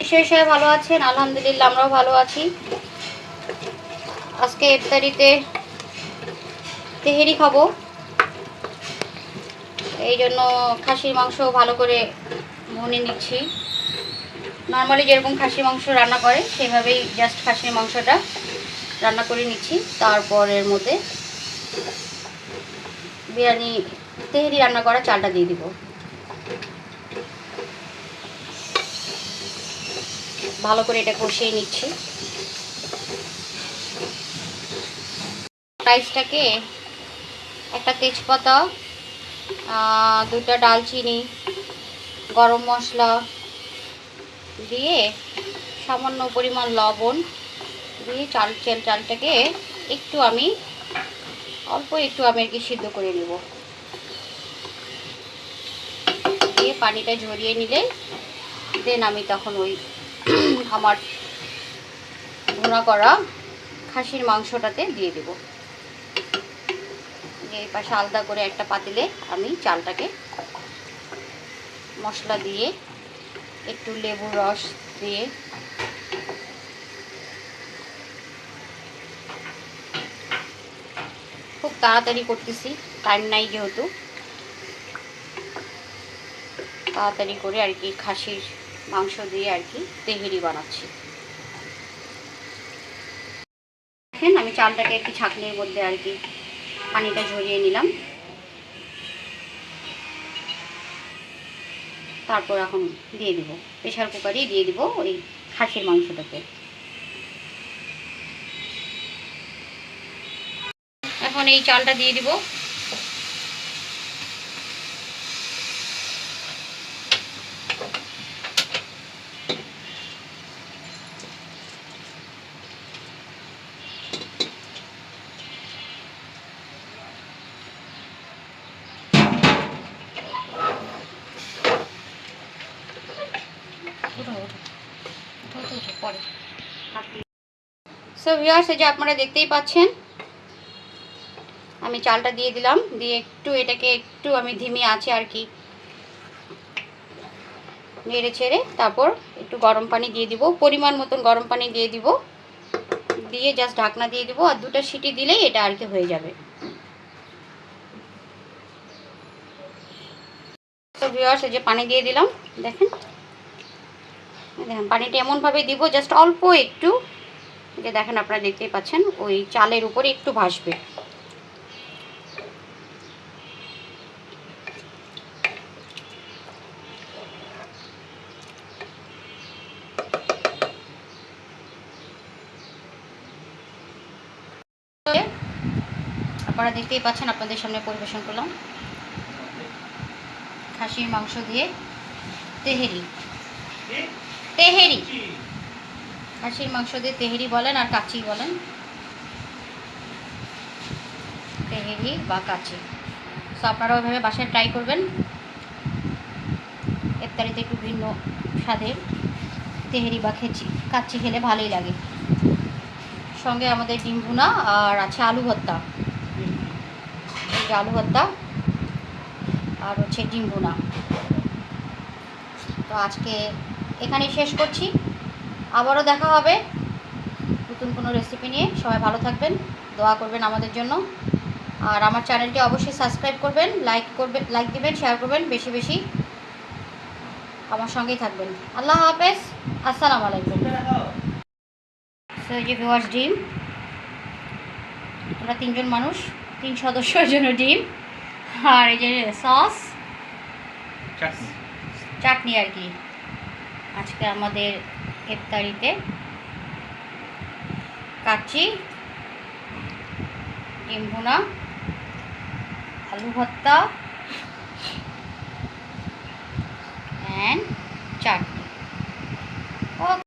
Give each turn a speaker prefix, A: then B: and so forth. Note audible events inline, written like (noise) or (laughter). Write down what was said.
A: নিশ্চয়ই সবাই ভালো আছেন? আলহামদুলিল্লাহ, আমরাও ভালো আছি। আজকে ইফতারিতে তেহেরি খাব। এই জন্য খাসির মাংস ভালো করে ভুনে নিচ্ছি। নর্মালি যেরকম খাসির মাংস রান্না করে, সেভাবেই জাস্ট খাসির মাংসটা রান্না করে নিচ্ছি। তারপর এর মধ্যে বিরিয়ানি, তেহেরি রান্না করা চালটা দিয়ে দিব। ভালো করে এটা কষিয়ে নিচ্ছি। রাইসটাকে একটা তেজপাতা দুটা ডালচিনি, গরম মশলা দিয়ে সামান্য পরিমাণ লবণ দিয়ে চাল চাল, চালটাকে একটু আমি, অল্প একটু আমি আর কি সিদ্ধ করে নেব। দিয়ে পানিটা ঝরিয়ে নিলে দেন আমি তখন ওই (clears throat) আমার ভুনা করা খাসির মাংসটাতে দিয়ে দেব। এই পাশে আলাদা করে একটা পাতিলে আমি চালটাকে মশলা দিয়ে একটু লেবুর রস দিয়ে খুব তাড়াতাড়ি করতেছি টাইম নাই যেহেতু। তাড়াতাড়ি করে আর কি খাসির মাংস দিয়ে আর কি তেহেরি বানাচ্ছি। দেখেন, আমি চালটাকে একটি ছাঁকনির মধ্যে আর কি পানিটা ঝরিয়ে নিলাম। তারপর এখন দিয়ে দিব প্রেশার কুকারেই দিয়ে দিব ওই খাসির মাংসটাকে। এখন এই চালটা দিয়ে দিব। সো ভিউয়ার্স এই যে আপনারা দেখতেই পাচ্ছেন, আমি চালটা দিয়ে দিলাম, দিয়ে একটু এটাকে একটু আমি ধিমি আছে আর কি। নেড়ে ছেড়ে তারপর একটু গরম পানি দিয়ে দিব, পরিমাণ মতন গরম পানি দিয়ে দিব। দিয়ে জাস্ট ঢাকনা দিয়ে দিব, আর দুটো সিটি দিলেই এটা আর কি হয়ে যাবে। তো এই যে পানি দিয়ে দিলাম, দেখেন। দেখেন পানিটা এমনভাবে দিব জাস্ট অল্প একটু। যে দেখেন আপনারা দেখতেই পাচ্ছেন, ওই চালের উপরে একটু ভাসবে। আপনারা দেখতেই পাচ্ছেন, আপনাদের সামনে পরিবেশন করলাম। খাসির মাংস দিয়ে তেহেরি। তেহেরি। খাসির মাংস দিয়ে তেহেরি বলেন আর কাচি বলেন। তেহেরি বা কাচি সো আপনারা ওইভাবে বাসায় ট্রাই করবেন। ইফতারিতে একটু ভিন্ন স্বাদের তেহেরি বা খেচি। কাচ্চি খেলে ভালোই লাগে। সঙ্গে আমাদের ডিম ভুনা আর আছে আলু ভর্তা। আলু ভর্তা আর হচ্ছে ডিম ভুনা। তো আজকে এখানেই শেষ করছি। আবারও দেখা হবে নতুন কোনো রেসিপি নিয়ে। সবাই ভালো থাকবেন দোয়া করবেন আমাদের জন্য। আর আমার চ্যানেলটি অবশ্যই সাবস্ক্রাইব করবেন লাইক করবেন লাইক দিবেন শেয়ার করবেন বেশি বেশি। আমার সঙ্গেই থাকবেন। আল্লাহ হাফেজ আসসালামু আলাইকুম। সো যে ভিওয়ার্স ডিম। আমরা তিনজন মানুষ তিন সদস্যর জন্য ডিম। আর এই যে সস চাটনি আর কি। আজকে আমাদের ইফতারিতে কাচি ডিম ভুনা আলু ভর্তা অ্যান্ড চাটনি।